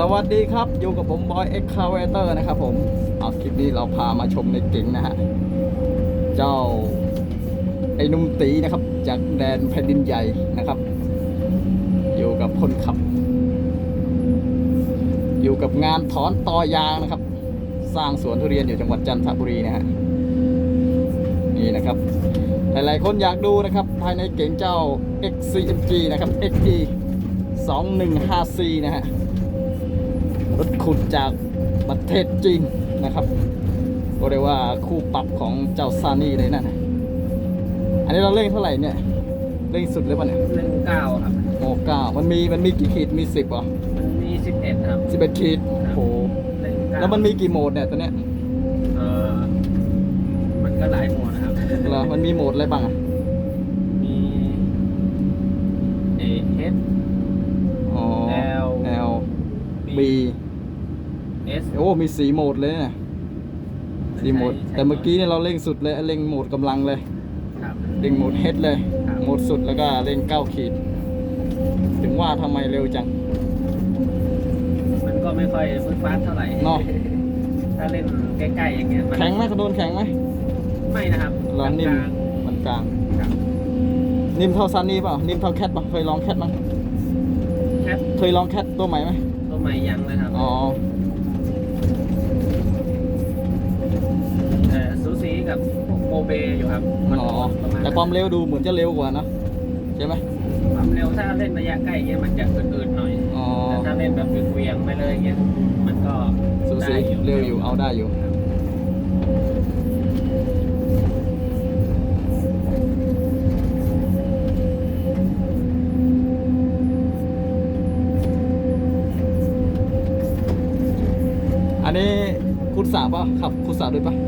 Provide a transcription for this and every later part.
สวัสดีครับอยู่กับผมบอยเอ็กคาเวเตอร์นะครับผมเอาคลิปนี้เราพามาชมในเก๋งนะฮะ เจ้าไอ้นุ่มตีนะครับ จากแดนแผ่นดินใหญ่นะครับ อยู่กับคนขับ อยู่กับงานถอนตอยางนะครับ สร้างสวนทุเรียนอยู่จังหวัดจันทบุรีนะฮะนี่นะครับ หลายๆคนอยากดูนะครับ ภายในเก๋งเจ้า XCMG นะครับ XE 2154นะฮะ รถขุดจากประเทศจีนนะครับ ก็เรียกว่าคู่ปรับของเจ้าซานี่เลยนะนะอันนี้เราเร่งเท่าไหร่เนี่ยเร่งสุดเลยป่ะเนี่ยหนึ่งเก้าครับโอ้เก้ามันมีมันมีกี่ขีดมีสิบเหรอมันมีสิบเอ็ดครับสิบเอ็ดขีดโอ้โหหนึ่งเก้าแล้วมันมีกี่โหมดเนี่ยตัวเนี้ยเออมันก็หลายโหมดนะครับเหรอมันมีโหมดอะไรบ้างอะมีเอเอสอ๋อ L L B เอ สโอ้มีสีโหมดเลยเนี่ยสีโหมดแต่เมื่อกี้เนี่ยเราเร่งสุดเลยเร่งโหมดกำลังเลยครับ เร่งโหมดเฮดเลยครับ โหมดสุดแล้วก็เร่งเก้าขีด ถึงว่าทำไมเร็วจัง มันก็ไม่ค่อยฟึดฟาดเท่าไหร่เนาะถ้าเล่นใกล้ๆอย่างเงี้ยมันแข็งไหมกระโดนแข็งไหมไม่นะครับลองนิ่มกลางมันกลาง ๆครับนิ่มเท่าซันนี่เปล่านิ่มเท่าแคทป่ะเคยลองแคทมั้งแคทเคยลองแคทตัวใหม่ไหมตัวใหม่ยังเลยครับอ๋อเอ กับพวกโมเบอยู่ครับมันอ๋อประมาณแต่ความเร็วดูเหมือนจะเร็วกว่าเนอะใช่ไหมความเร็วถ้าเล่นระยะใกล้เงี้ยมันจะอืดๆหน่อยอ๋อแต่ถ้าเล่นแบบเหวียงๆไปเลยเงี้ยมันก็สูสีได้เร็วอยู่เอาได้อยู่ อันนี้คุดสาป่ะขับคุดสาด้วยป่ะส่วนนี้น่าจะ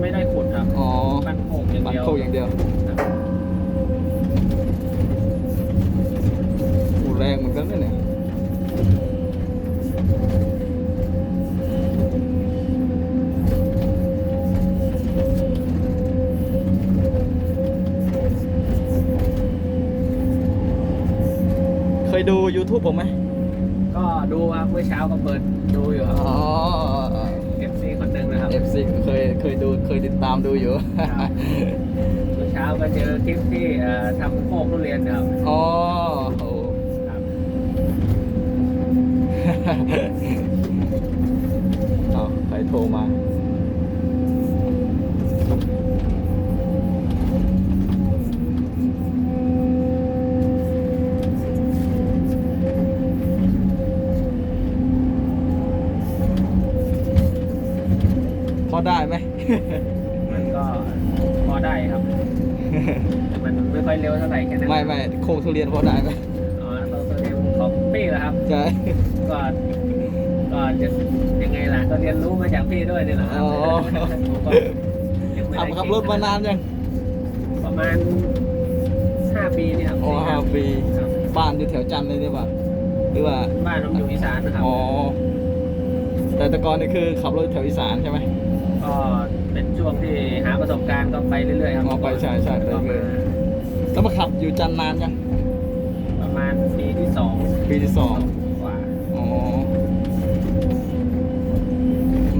ไม่ได้ขุดครับอ๋อบันโคกอย่างบัตเดียวโคกอย่างเดียวครับอูแรงเหมือนกันนะเนี่ยเคยดู YouTube ผมไหมก็ดูครับเมื่อเช้าก็เปิดดูอยู่ครับอ๋อ FC เคยเคยดูเคยติดตามดูอยู่ ครับเมื่อเช้าก็เจอคลิปที่เอ่อทำโคกทุเรียนนะครับอ๋อโอ้ครับเอาใครโทรมา มมันก็พอได้ครับ แต่มันไม่ค่อยเร็วเท่าไหร่แค่นั้นไม่ไม่โคกทุเรียนพอได้ไหมอ๋อตัวตัวเรียนของพี่เหรอครับใช่ก็ก็จะยังไงล่ะก็เรียนรู้มาจากพี่ด้วยนี่แหละครับอ๋อผมก็ยังไม่ขับได้ขับรถมานานยังประมาณห้าปีเนี่ยครับอ๋อสี่ห้าปีครับบ้านอยู่แถวจันทร์เลยหรือเปล่าหรือว่าบ้านผมอยู่อีสานนะครับอ๋อแต่แต่ก่อนนี่คือขับรถแถวอีสานใช่ไหม ก็เป็นช่วงที่หาประสบการณ์ก็ไปเรื่อยๆครับอ๋อไปใช่ใช่ไปก็เรื่มาอยแล้วมาขับอยู่จันทร์นานยังประมาณปีที่สองปีที่สองกว่าอ๋อ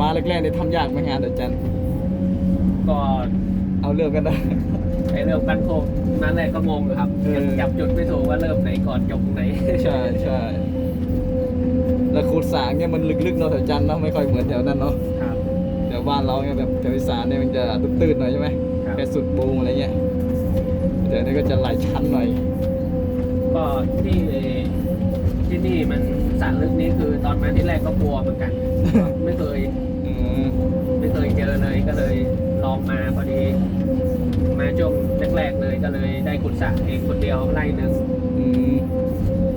มาแรกๆเนี่ยทำยากไหมงานเดี๋ยวจันทร์ก็เอาเรื่องกันนะ ไอเริ่มกันโคกนั้นแรกก็งงอยู่ครับเออ ยังจับจุดไม่ถูกว่าเริ่มไหนก่อนจบไหนใช่ใช่แล้วคูดสางเนี่ยมันลึกๆเนาะแถวจันทร์เนาะไม่ค่อยเหมือนแถวนั้นเนาะ ครับแถวบ้านเราเนี่ยแบบแถวอีสานเนี่ยมันจะตื้นๆหน่อยใช่ไหมครับแค่สุดบูงอะไรเงี้ยแต่อันนี้ก็จะหลายชั้นหน่อย ก็ที่ที่นี่มันสระลึกนี้คือตอนมาที่แรกก็กลัวเหมือนกัน ไม่เคยอืมไม่เคยเจอเลยก็เลยลองมาพอดี มาช่วงแรกๆเลยก็เลยได้ขุดสระเองคนเดียวไร่หนึ่งอืม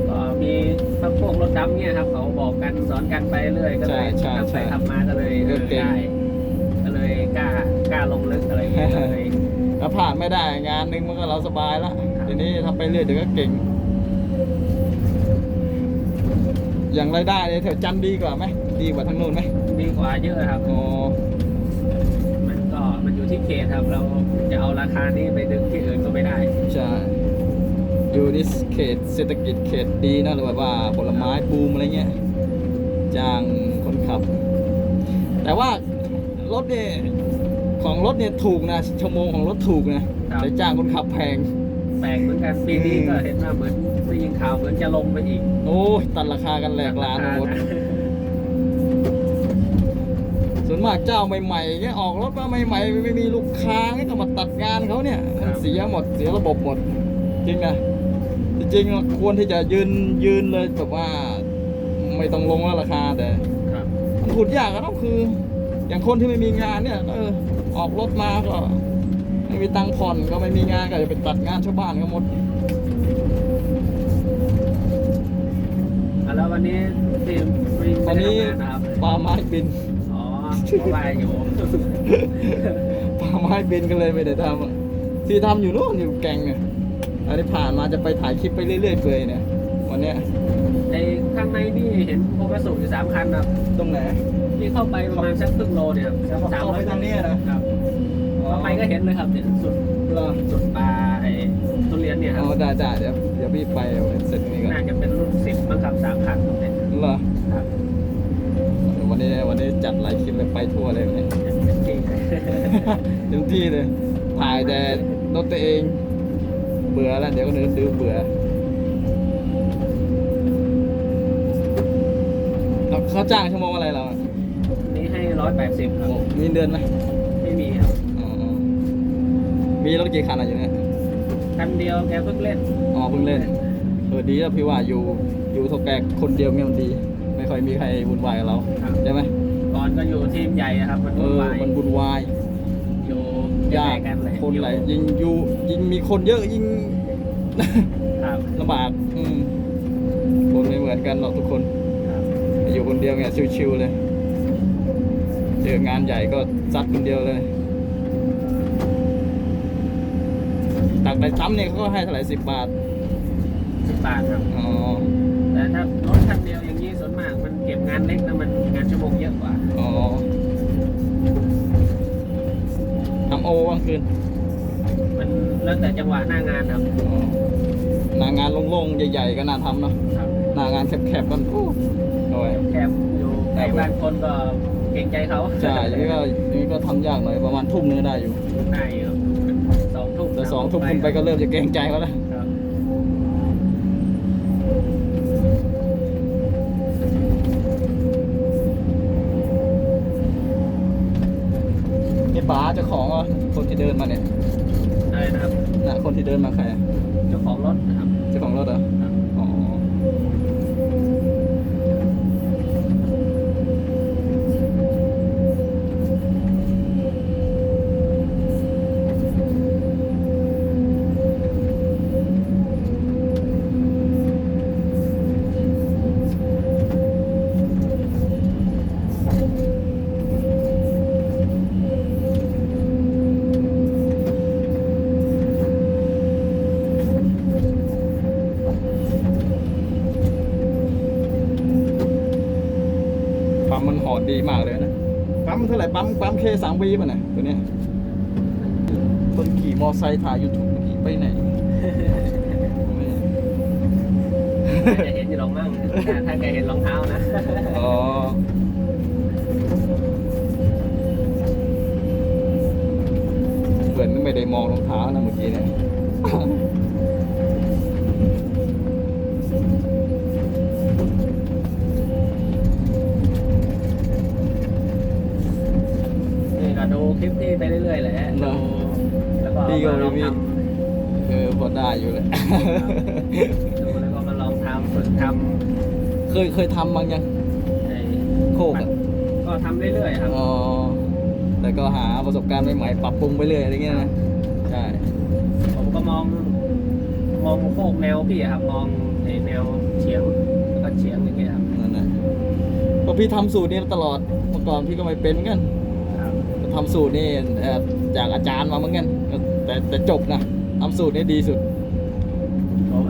ก็มีพวกพวกรถดำเนี่ยครับเขาบอกกันสอนกันไปเรื่อยก็เลยใช่ใช่ทำไปใช่ทำมาก็เลยเออเก่งได้ก็เลยกล้าก ล้าลงลึกอะไรอย่างเงี้ยก็เลยถ้าผ่านไม่ได้งานหนึงมันก็เราสบายละทีนี้ทำไปเรื่อยเดี๋ยวก็เก่ง อย่างรายได้เนี่ยแถวจันทร์ดีกว่าไหมดีกว่าทางโน้นไหมดีกว่าเยอะครับอ๋อมันก็มันอยู่ที่เขตครับ เราจะเอาราคานี้ไปดึงที่อื่นก็ไม่ได้ใช่ออยู่ที่เขตเศรษฐกิจเขตดีนะหรือแบบว่าผลไม้บูมอะไรเงี้ยจ้างคนขับ แต่ว่ารถเนี่ย ของรถเนี่ยถูกนะชั่วโมงของรถถูกนะแต่จ้างคนขับแพงแปลกเหมือนกันปีนี้ก็เห็นว่าเหมือนได้ยินข่าวเหมือนจะลงไปอีก โอ้ยตัดราคากันแหลกลานหมดส่วนมากเจ้าใหม่ๆเงี้ยออกรถมาใหม่ๆไม่มีลูกค้าเงี้ยก็มาตัดงานเขาเนี่ยมันเสียหมดเสียระบบหมด จริงนะจริงๆควรที่จะยืนยืนเลยแบบว่าไม่ต้องลงแล้วราคาแต่ครับมันขุดยากก็ต้องคือ อย่างคนที่ไม่มีงานเนี่ยเออ ออกรถมาก็ไม่มีตังค์ผ่อนก็ไม่มีงานก็จะไปตัดงานชาวบ้านก็หมดอะแล้ววันนี้ที่ไม่วัไม่นได้นี้ทำงานนะครับปลาไม้บิน อ๋อเพราะว่าอยู่ ปลาไม้บินกันเลยไม่ได้ทำอะที่ทำอยู่นู่นอยู่แกงเนี่ยอันนี้ผ่านมาจะไปถ่ายคลิปไปเรื่อยๆเปื่อยเนี่ยวันเนี้ยในข้างในนี่เห็นโคกระสุนอยู่สามคันครับตรงไหน ที่เข้าไปประมาณสักครึ่งโลเนี่ยครับแล้วก็สามเข้าร้ไปอยทางนี้นะ ครับเข้า ไปก็เห็นเลยครับเนี่ยสุดเหรอสุดปลาไอ้ทุเรียนเนี่ยครับอ๋อได้ได้เดี๋ยวเดี๋ยวพี่ไปเสร็จนี้ก่อนน่าจะเป็นรุ่นสิบมั้งครับสามคันเนี่ยเหรอครับวันนี้วันนี้จัดหลายคลิปเลยไปทั่วเลยวันนี้ เป็นจริงเต็มที่เลย ถ่ายแต่รถตัวเอง เบื่อแล้ว เดี๋ยวก็เดินดูเบื่อแล้วเขาจ้างชั่วโมงอะไรเราอะนี่ให้ร้อยแปดสิบครับโอ้มีเดือนไหมไม่มีครับอ๋อ มีรถกี่คันอะอยู่เนี่ยคันเดียวแกเพิ่งเล่นอ๋อเพิ่งเล่นเออดีแล้วพี่ว่าอยู่อยู่เทาแกคนเดียวเนี่ยมันดี ไม่ค่อยมีใครวุ่นวายกับเราครับใช่ไหมก่อนก็อยู่ทีมใหญ่อะครับมันเอวุ่นอวายมันวุ่นวายอยู่ยากแกันเลยคนไหลายยิงอยู่ยิงมีคนเยอะยิงครับลำบากอืมคนไม่เหมือนกันหรอกทุกคน ครับอยู่คนเดียวเนี่ยชิวๆเลย เจองานใหญ่ก็ซัดคนเดียวเลย ตักไปซ้ำเนี่ยเขาก็ให้เท่าไหร่สิบบาท สิบบาทครับ อ๋อ แต่ถ้ารถคันเดียวอย่างนี้ส่วนมากมันเก็บงานเล็กนะมันงานชั่วโมงเยอะกว่าอ๋อทำโอวันคืนมันแล้วแต่จังหวะหน้างานครับอ๋อหนางานโล่งๆใหญ่ๆก็น่าทำเนาะครับหนางานแคบๆกันโอ้โอ้ยแคบอยู่ใกล้บ้านคนก็เกรงใจเขาใช่อย่างนี้ก็อย่างนี้ก็ทำยากหน่อยประมาณทุ่มนึงก็ได้อยู่ได้อยู่ สองทุ่มแต่สองทุ่มขึ้นไปก็เริ่มจะเกรงใจเขาแล้วครับนี่ป๋าเจ้าของเหรอคนที่เดินมาเนี่ย ได้นะครับ น่ะคนที่เดินมาใครอะเจ้าของรถนะครับ เจ้าของรถเหรอ ครับ ปั๊มเท่าไหร่ปั๊มปั๊มเคสามวีป่ะเนี่ยตัวเนี้ยคนขี่มอไซค์ถ่ายยูทูบขี่ไปไหนน่าจะเห็นอยู่หรอกมั่งถ้าถ้าแกเห็นรองเท้านะอ๋อเพื่อนไม่ได้มองรองเท้านะเมื่อกี้เนี่ย อพอได้อยู่เลยำดูแล้วก็มาลองทำฝึกทเคยเคยทำบางยังำไอ้โคกอะก็ทำเรื่อยๆครับ อ๋อแต่ก็หาประสบการณ์ใหม่ๆปรับปรุงไปเรื่อยอะไรเงี้ยนะใช่ผมก็มอง มองโคกแนวพี่อะครับ มองไอ้แนวเฉียงแล้วก็เฉียงอย่างเงี้ยครับนั่นนะเพราะพี่ทำสูตรนี้ตลอดเมื่อก่อนพี่ก็ไม่เป็นเหมือนกันครับทำสูตรนี่เอ่อจากอาจารย์มาเหมือนกันแต่แต่จบนะทำสูตรนี้ดีสุดผม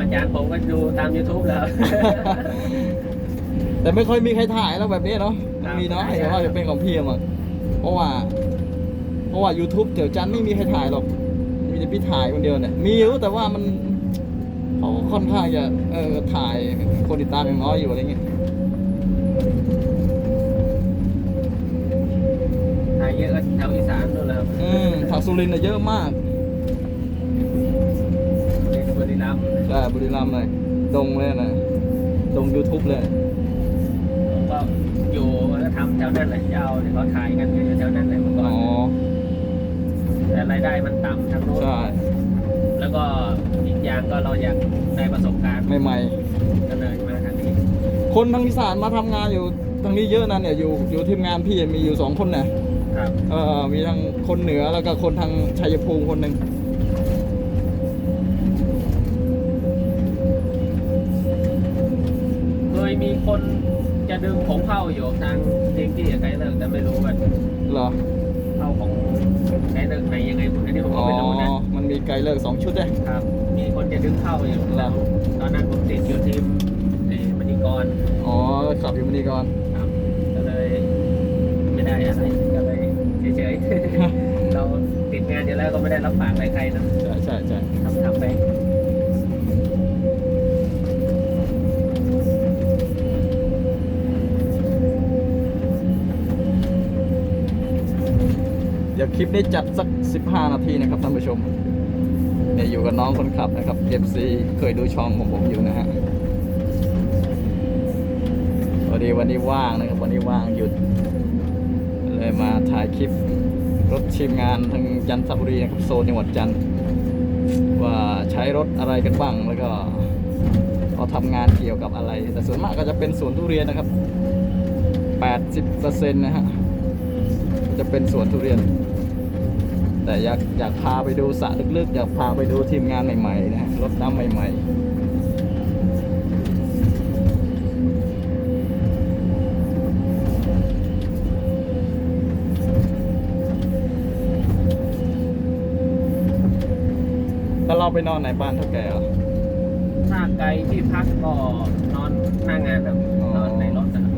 อาจารย์ผมก็ดูตาม YouTube แล้ว แต่ไม่ค่อยมีใครถ่ายแล้วแบบนี้เนาะครับ มีน้อยใช่แต่ว่าจะเป็นของพี่อะมั้งเพราะว่า เพราะว่า YouTube เดี๋ยวจันไม่มีใครถ่ายหรอก มีแต่พี่ถ่ายคนเดียวเนี่ย มีอยู่แต่ว่ามันเขาค่อนข้างจะเออถ่ายคนติดตามอย่างน้อยอยู่อะไรเงี้ย ถ่ายเยอะก็แถวอีสานนู่นแหละครับอืมทางสุรินทร์น่ะเยอะมาก รัมย์ใช่บุรีรัมย์เลยดงเลยนะดง YouTube เลยผมก็อยู่แล้วทำแถวนั้นแหละยาวที่เขาถ่ายกันอยู่แถวนั้นเลยเมื่อก่ออ๋นอแต่รายได้มันต่ำทางโน้นใช่แล้วก็อีกอย่างก็เราอยากได้ประสบการณ์ใหม่ก็เลยมาทางนี้ๆคนทางอีสานมาทำงานอยู่ทางนี้เยอะนะเนี่ยอยู่อยู่ทีมงานพี่มีอยู่สองคนเนี่ยครับเออมีทั้งคนเหนือแล้วก็คนทางชัยภูมิคนหนึ่ง มีคนจะดึงของเข้าอยู่ทางเจงกี้กับไกด์เลิกแต่ไม่รู้ว่าเหรอ เข้าของไกด์เลิกไหนยังไงผมอันนี้ผมอ๋ก็อไม่รู้นะมันมีไกด์เลิกสองชุดเลยครับ มีคนจะดึงเข้าอยู่เหรอตอนนั้นผมติดอยู่ทีมเอ่อมณีกรอ๋อ ขับอยู่มณีก่อน ครับ ก็เลย ไม่ได้อะไรก็เลยเฉยๆ เราติดงานอยู่แล้วก็ไม่ได้รับปากอะไรใครนะใช่ใช่ใช่ทำทำไป เดี๋ยวคลิปนี้จัดสัก 15 นาทีนะครับท่านผู้ชมเนี่ยอยู่กับน้องคนขับนะครับ FC เคยดูช่องของผมอยู่นะฮะพอดีวันนี้ว่างนะครับวันนี้ว่างหยุด เลยมาถ่ายคลิปรถทีมงานทางจันทบุรีนะครับโซนจังหวัดจันทร์ว่าใช้รถอะไรกันบ้างแล้วก็เขาทำงานเกี่ยวกับอะไร แต่ส่วนมากก็จะเป็นสวนทุเรียนนะครับ 80%นะฮะจะเป็นสวนทุเรียน แต่อยากอยากพาไปดูสระลึกๆ อยากพาไปดูทีมงานใหม่ๆนะฮะรถน้ำใหม่ๆแล้วเราไปนอนไหนบ้านเท่าแก่เหรอถ้าไกลที่พักก็นอนหน้างานแบบอ๋อนอนในรถนะครับ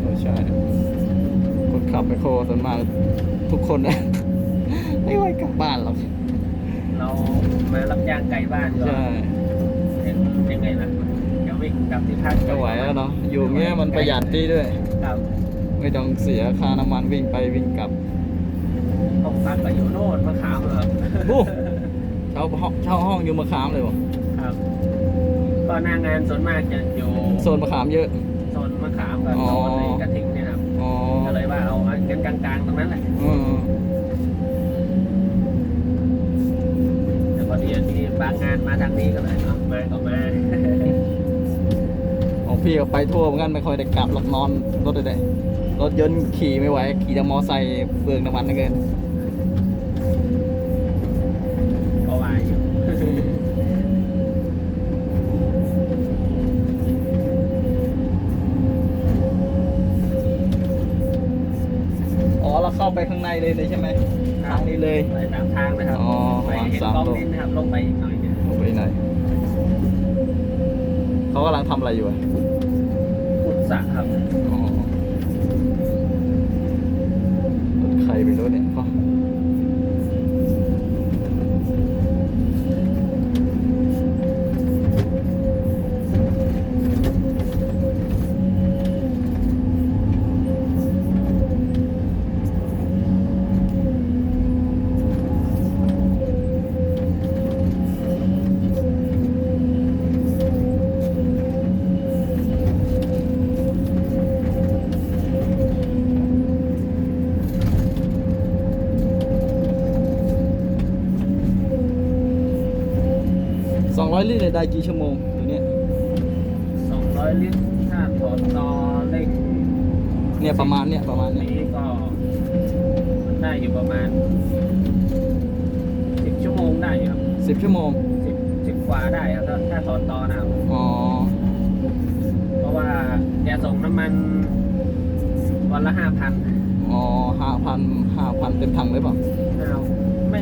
เออใช่ คนขับไมโครส่วนมากทุกคนนะ ไม่ไหวกลับบ้านหรอกเรามารับจ้างไกลบ้านก็ใช่ยังไงล่ะจะวิ่งกลับที่พักก็ไหวแล้วเนาะอยู่เงี้ยมันประหยัดดีด้วย ครับไม่ต้องเสียค่าน้ำมันวิ่งไปวิ่งกลับห้องพักก็อยู่โน่นมะขามเหรอครับโอ้เช่าห้องเช่าห้องอยู่มะขามเลยวะครับก็หน้างานส่วนมากจะอยู่โซนมะขามเยอะ โซนมะขามกับอ๋อโซนไอ้กระทิ ทางนี้ก็เลยเอามาก็มาของพี่ก็ไปทั่วเหมือนกันไม่ค่อยได้กลับหรอกนอนรถเลยรถยนต์ขี่ไม่ไหว ขี่แต่มอไซค์เปลืองน้ำมันเหลือเกิน ก็ว่าอยู่อ๋อเราเข้าไปข้างในเลยเลยใช่ไหมทางนี้เลย ไปตามทางนะครับอ๋อไปเห็นสามกองโลดินนะครับลงไปอีกหน่อย เนี่ยลงไปไหนเขากำลังทำอะไรอยู่อะขุดสระครับ อ๋อรถใครไปรู้เนี่ย ได้กี่ชั่วโมงตัวเนี้ย200ลิตรถ้าถอดต่อเร่งเนี่ยประมาณเนี่ยประมาณเนี่ยนี้ก็มันได้อยู่ประมาณ10ชั่วโมงได้อยู่ครับสิบชั่วโมง10 10กว่าได้ครับถ้าถ้าถอดต่อนะครับ อ๋อเพราะว่าแกส่งน้ำมันวันละ5,000อ๋อห้าพันห้าพันเต็มถังเลยเปล่าเอาไม่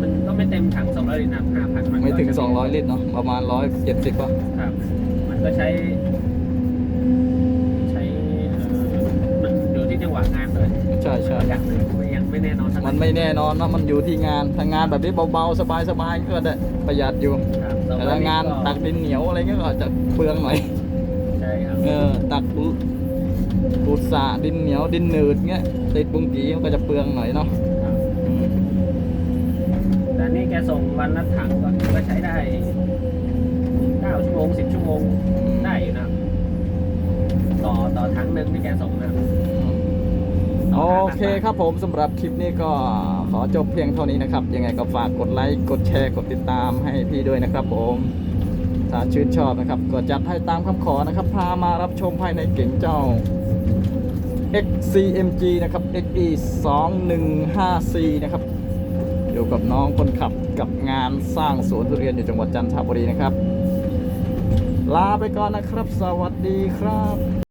มันก็ไม่เต็มถัง200ลิตรนะ5,000มันก็ไม่ถึง จะ200 ลิตรเนาะประมาณ 170ป่ะครับ มันก็ใช้ ใช้เอ่อมันอยู่ที่จังหวะงานเลยใช่ใช่อย่างหนึ่งมันยังไม่แน่นอนเท่ามันไม่แน่นอนนะมันอยู่ที่งานถ้างานแบบนี้เบาๆ สบายๆ ก็ได้ประหยัดอยู่ ครับสองแต่ร้อละยลิตรงานก็ตักดินเหนียวอะไรเงี้ยก็อาจจะเปลืองหน่อย ใช่ครับเออตักอุอุตสาดินเหนียวดินหนืดเงี้ยติดบุงกีมันก็จะเปลืองหน่อยเนาะครับอืม แต่นี่แกส่งวันละถังก็ใช้ได้เก้าชั่วโมงสิบชั่วโมงได้อยู่นะ ต่อต่อถังหนึ่งที่แกส่งนะโอเคครับผมสำหรับคลิปนี้ก็ขอจบเพียงเท่านี้นะครับ ยังไงก็ฝากกดไลค์กดแชร์กดติดตามให้พี่ด้วยนะครับผมถ้าชื่นชอบนะครับ ก็จัดให้ตามคำขอนะครับ พามารับชมภายในเก๋งเจ้า XCMG นะครับ XE 2154นะครับ อยู่กับน้องคนขับกับงานสร้างสวนทุเรียนอยู่จังหวัดจันทบุรีนะครับ ลาไปก่อนนะครับ สวัสดีครับ